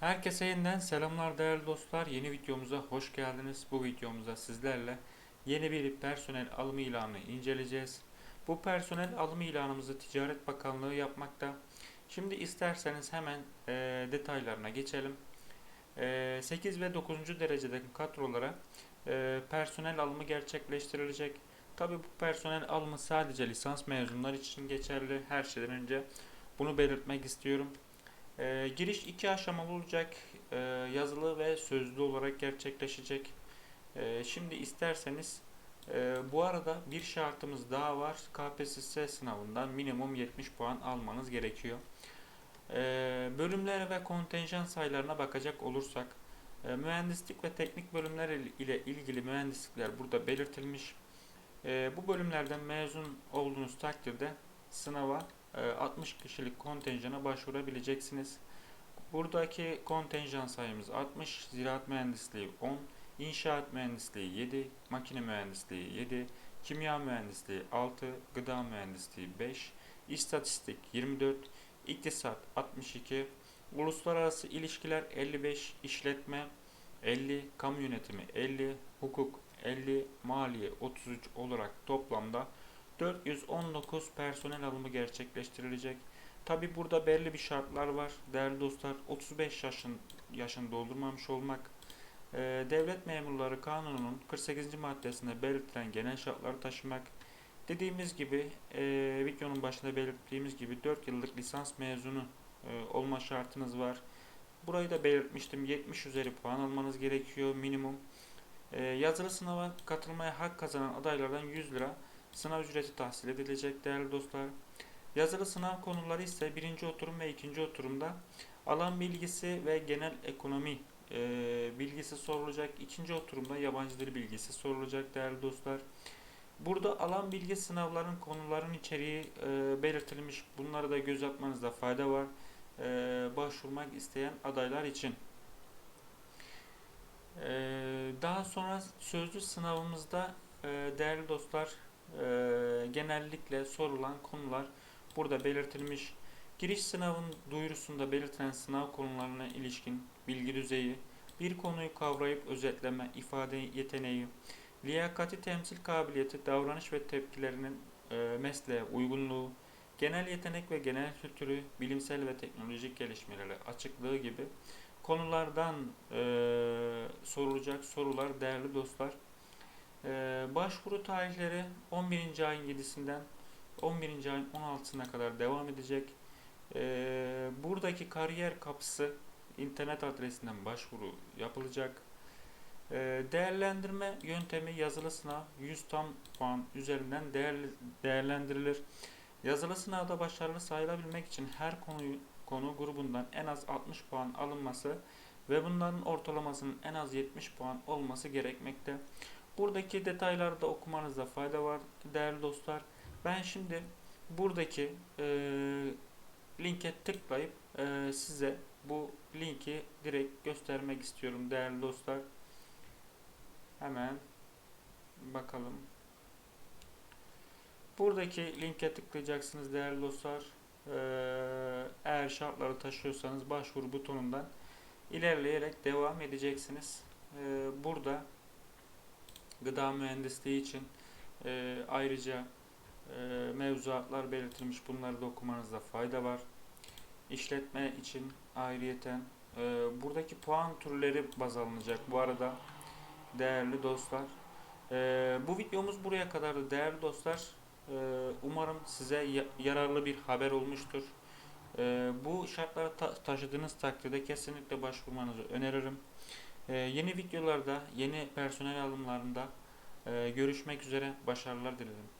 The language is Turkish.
Herkese yeniden selamlar değerli dostlar. Yeni videomuza hoş geldiniz. Bu videomuzda sizlerle yeni bir personel alımı ilanını inceleyeceğiz. Bu personel alımı ilanımızı Ticaret Bakanlığı yapmakta. Şimdi isterseniz hemen e, detaylarına geçelim. E, 8 ve 9. derecedeki kadrolara e, personel alımı gerçekleştirilecek. Tabi bu personel alımı sadece lisans mezunları için geçerli. Her şeyden önce bunu belirtmek istiyorum. Ee, giriş iki aşamalı olacak. Ee, yazılı ve sözlü olarak gerçekleşecek. Ee, şimdi isterseniz e, bu arada bir şartımız daha var. KPSS sınavından minimum 70 puan almanız gerekiyor. Ee, bölümlere ve kontenjan sayılarına bakacak olursak e, mühendislik ve teknik bölümler ile ilgili mühendislikler burada belirtilmiş. E, bu bölümlerden mezun olduğunuz takdirde sınava e, 60 kişilik kontenjana başvurabileceksiniz. Buradaki kontenjan sayımız 60, ziraat mühendisliği 10, inşaat mühendisliği 7, makine mühendisliği 7, kimya mühendisliği 6, gıda mühendisliği 5, istatistik 24, iktisat 62, uluslararası ilişkiler 55, işletme 50, kamu yönetimi 50, hukuk 50, maliye 33 olarak toplamda 419 personel alımı gerçekleştirilecek. Tabi burada belli bir şartlar var. Değerli dostlar 35 yaşın yaşını doldurmamış olmak, e, devlet memurları kanununun 48. maddesinde belirtilen genel şartları taşımak, dediğimiz gibi e, videonun başında belirttiğimiz gibi 4 yıllık lisans mezunu e, olma şartınız var. Burayı da belirtmiştim. 70 üzeri puan almanız gerekiyor minimum. E, yazılı sınava katılmaya hak kazanan adaylardan 100 lira sınav ücreti tahsil edilecek değerli dostlar. Yazılı sınav konuları ise birinci oturum ve ikinci oturumda alan bilgisi ve genel ekonomi e, bilgisi sorulacak. İkinci oturumda yabancı dil bilgisi sorulacak değerli dostlar. Burada alan bilgi sınavların konuların içeriği e, belirtilmiş. Bunları da göz atmanızda fayda var. E, başvurmak isteyen adaylar için. E, daha sonra sözlü sınavımızda e, değerli dostlar e, genellikle sorulan konular burada belirtilmiş. Giriş sınavın duyurusunda belirtilen sınav konularına ilişkin bilgi düzeyi, bir konuyu kavrayıp özetleme, ifade yeteneği, liyakati temsil kabiliyeti, davranış ve tepkilerinin e, mesleğe uygunluğu, genel yetenek ve genel kültürü, bilimsel ve teknolojik gelişmeleri açıklığı gibi konulardan e, sorulacak sorular değerli dostlar. E, başvuru tarihleri 11. ayın 7'sinden 11. ayın 16'sına kadar devam edecek. E, buradaki kariyer kapısı internet adresinden başvuru yapılacak. E, değerlendirme yöntemi yazılı sınav 100 tam puan üzerinden değer, değerlendirilir. Yazılı sınavda başarılı sayılabilmek için her konuyu konu grubundan en az 60 puan alınması ve bunların ortalamasının en az 70 puan olması gerekmekte. Buradaki detayları da okumanızda fayda var değerli dostlar. Ben şimdi buradaki e, linke tıklayıp e, size bu linki direkt göstermek istiyorum değerli dostlar. Hemen bakalım. Buradaki linke tıklayacaksınız değerli dostlar. Ee, eğer şartları taşıyorsanız başvuru butonundan ilerleyerek devam edeceksiniz. Ee, burada gıda mühendisliği için e, ayrıca e, mevzuatlar belirtilmiş. Bunları da okumanızda fayda var. İşletme için ayrıyeten e, buradaki puan türleri baz alınacak. Bu arada değerli dostlar e, bu videomuz buraya kadardı değerli dostlar. E, umarım size ya- yararlı bir haber olmuştur. E, bu şartları ta- taşıdığınız takdirde kesinlikle başvurmanızı öneririm. E, yeni videolarda, yeni personel alımlarında e, görüşmek üzere. Başarılar dilerim.